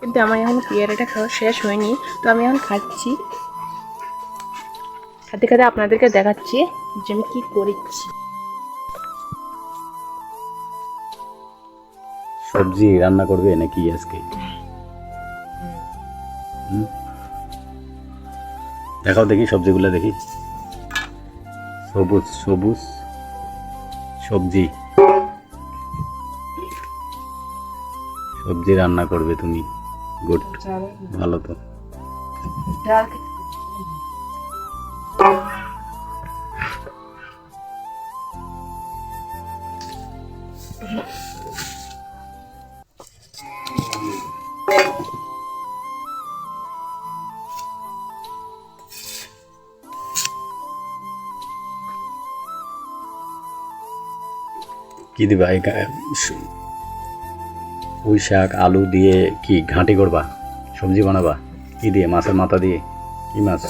কিন্তু আমার এখন পেয়ারাটা খাওয়া শেষ হয়নি, তো আমি এখন খাচ্ছি। খাতে খাতে আপনাদেরকে দেখাচ্ছি যে আমি কী করেছি। সবজি রান্না করবে নাকি আজকে? দেখাও দেখি সবজিগুলো দেখি। সবুজ সবুজ, সবজি। সবজি রান্না করবে তুমি। গুড ভালো তো কি দিবা পুঁই শাক, আলু দিয়ে কি ঘাঁটি করবা? সবজি বানাবা? কি দিয়ে? মাছের মাথা দিয়ে? কি মাছ?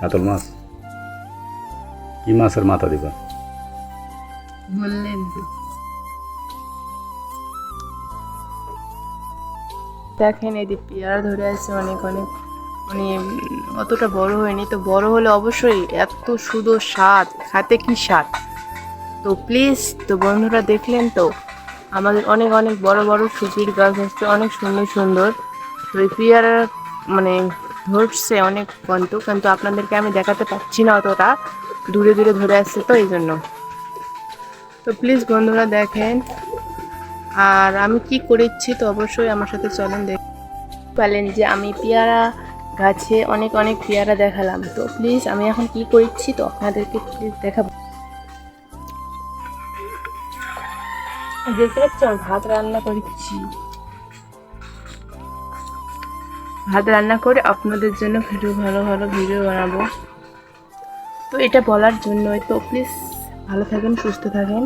কাতল মাছ? কি মাছের মাথা দিবা? দেখেন এই পেয়ারা ধরে আছে অনেক অনেক। মানে অতটা বড় হয়নি, তো বড় হলে অবশ্যই এত শুধু স্বাদ। খাতে কি স্বাদ? তো প্লিজ তো বন্ধুরা দেখলেন তো আমাদের অনেক অনেক বড় বড় সুপির গাছ হচ্ছে অনেক সুন্দর সুন্দর। তো এই পেয়ারা মানে ধরছে অনেক কন্ত কিন্তু আপনাদেরকে আমি দেখাতে পাচ্ছি না অতটা। দূরে দূরে ধরে আসছে তো এই জন্য তো প্লিজ বন্ধুরা দেখেন, আর আমি কি করেছি তো অবশ্যই আমার সাথে চলেন দেখ পারলেন যে আমি পেয়ারা গাছে অনেক অনেক পেয়ারা দেখালাম। তো প্লিজ আমি এখন কি করেছি তো আপনাদেরকে প্লিজ দেখাবো। ভাত রান্না করেছি। ভাত রান্না করে আপনাদের জন্য ভিডিও, ভালো ভালো ভিডিও বানাবো। তো এটা বলার জন্যই তো প্লিজ ভালো থাকেন, সুস্থ থাকেন।